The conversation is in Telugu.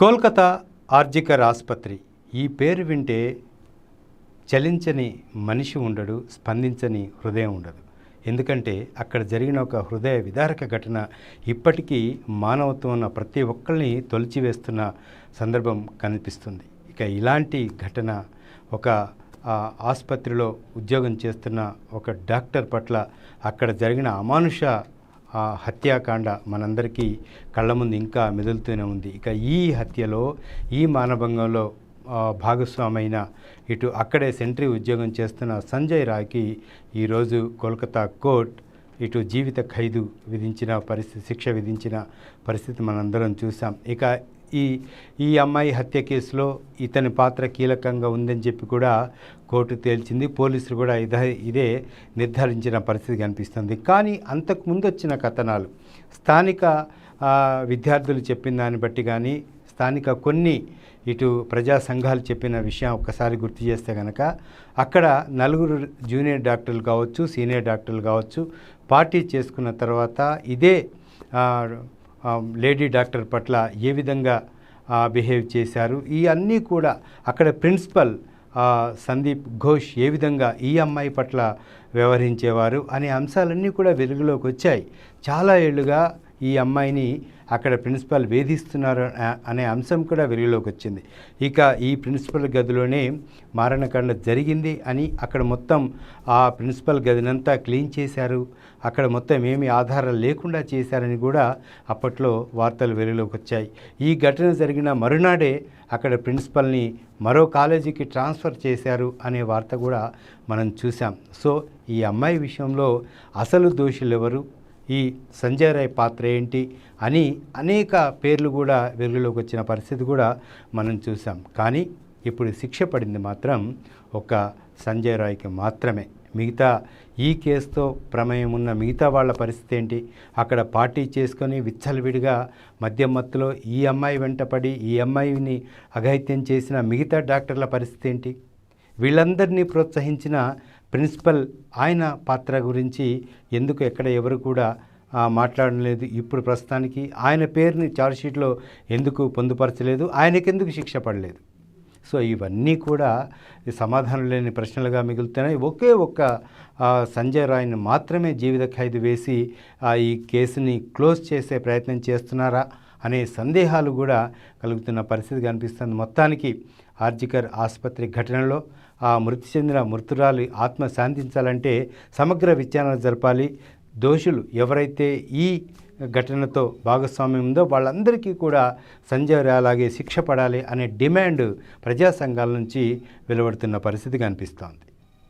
కోల్కతా ఆర్జికర్ ఆసుపత్రి ఈ పేరు వింటే చలించని మనిషి ఉండడు స్పందించని హృదయం ఉండదు. ఎందుకంటే అక్కడ జరిగిన ఒక హృదయ విదారక ఘటన ఇప్పటికీ మానవత్వం ఉన్న ప్రతి ఒక్కరిని తొలిచివేస్తున్న సందర్భం కనిపిస్తుంది. ఇక ఇలాంటి ఘటన ఒక ఆసుపత్రిలో ఉద్యోగం చేస్తున్న ఒక డాక్టర్ పట్ల అక్కడ జరిగిన అమానుష ఆ హత్యాకాండ మనందరికీ కళ్ళ ముందు ఇంకా మెదులుతూనే ఉంది. ఇక ఈ హత్యలో ఈ మానభంగంలో భాగస్వామైన ఇటు అక్కడే సెంట్రీ ఉద్యోగం చేస్తున్న సంజయ్ రాయ్కి ఈరోజు కోల్కతా కోర్ట్ ఇటు జీవిత ఖైదు విధించిన పరిస్థితి శిక్ష విధించిన పరిస్థితి మనందరం చూసాం ఇక ఈ ఈ అమ్మాయి హత్య కేసులో ఇతని పాత్ర కీలకంగా ఉందని చెప్పి కూడా కోర్టు తేల్చింది. పోలీసులు కూడా ఇదే ఇదే నిర్ధారించిన పరిస్థితి కనిపిస్తుంది కానీ అంతకు ముందు వచ్చిన కథనాలు స్థానిక విద్యార్థులు చెప్పిన దాన్ని బట్టి కానీ స్థానిక కొన్ని ఇటు ప్రజా సంఘాలు చెప్పిన విషయం ఒక్కసారి గుర్తు చేస్తే కనుక అక్కడ నలుగురు జూనియర్ డాక్టర్లు కావచ్చు సీనియర్ డాక్టర్లు కావచ్చు పార్టీ చేసుకున్న తర్వాత ఇదే లేడీ డాక్టర్ పట్ల ఏ విధంగా బిహేవ్ చేశారు? ఈ అన్నీ కూడా అక్కడ ప్రిన్సిపల్ సందీప్ ఘోష్ ఏ విధంగా ఈ అమ్మాయి పట్ల వ్యవహరించేవారు అనే అంశాలన్నీ కూడా వెలుగులోకి వచ్చాయి. చాలా ఏళ్ళుగా ఈ అమ్మాయిని అక్కడ ప్రిన్సిపాల్ వేధిస్తున్నారు అనే అంశం కూడా వెలుగులోకి వచ్చింది. ఇక ఈ ప్రిన్సిపల్ గదిలోనే మారణకాండ జరిగింది అని అక్కడ మొత్తం ఆ ప్రిన్సిపల్ గదినంతా క్లీన్ చేశారు. అక్కడ మొత్తం ఏమి ఆధారాలు లేకుండా చేశారని కూడా అప్పట్లో వార్తలు వెలుగులోకి వచ్చాయి. ఈ ఘటన జరిగిన మరునాడే అక్కడ ప్రిన్సిపల్ని మరో కాలేజీకి ట్రాన్స్ఫర్ చేశారు అనే వార్త కూడా మనం చూసాం సో ఈ అమ్మాయి విషయంలో అసలు దోషులు ఎవరు ఈ సంజయ్ రాయ్ పాత్ర ఏంటి అని అనేక పేర్లు కూడా వెలుగులోకి వచ్చిన పరిస్థితి కూడా మనం చూసాం కానీ ఇప్పుడు శిక్ష పడింది మాత్రం ఒక సంజయ్ రాయ్కి మాత్రమే. మిగతా ఈ కేసుతో ప్రమేయం ఉన్న మిగతా వాళ్ళ పరిస్థితి ఏంటి? అక్కడ పార్టీ చేసుకొని విచ్చలవిడిగా మద్యం మత్తులో ఈ అమ్మాయి వెంటపడి ఈ అమ్మాయిని అఘాయిత్యం చేసిన మిగతా డాక్టర్ల పరిస్థితి ఏంటి? వీళ్ళందరినీ ప్రోత్సహించిన ప్రిన్సిపల్ ఆయన పాత్ర గురించి ఎందుకు ఎక్కడ ఎవరు కూడా మాట్లాడడం మాట్లాడలేదు ఇప్పుడు ప్రస్తుతానికి ఆయన పేరుని చార్జ్షీట్లో ఎందుకు పొందుపరచలేదు? ఆయనకెందుకు శిక్ష పడలేదు? సో ఇవన్నీ కూడా సమాధానం లేని ప్రశ్నలుగా మిగులుతున్నాయి. ఒకే ఒక్క సంజయ్ రాయ్ని మాత్రమే జీవిత ఖైదు వేసి ఈ కేసుని క్లోజ్ చేసే ప్రయత్నం చేస్తున్నారా అనే సందేహాలు కూడా కలుగుతున్న పరిస్థితి కనిపిస్తుంది మొత్తానికి ఆర్జికర్ ఆసుపత్రి ఘటనలో ఆ మృతి చెందిన మృతురాలి ఆత్మ శాంతించాలంటే సమగ్ర విచారణ జరపాలి. దోషులు ఎవరైతే ఈ ఘటనతో భాగస్వామ్యం ఉందో వాళ్ళందరికీ కూడా సంజయ్ అలాగే శిక్ష పడాలి అనే డిమాండ్ ప్రజా సంఘాల నుంచి వెలువడుతున్న పరిస్థితి కనిపిస్తోంది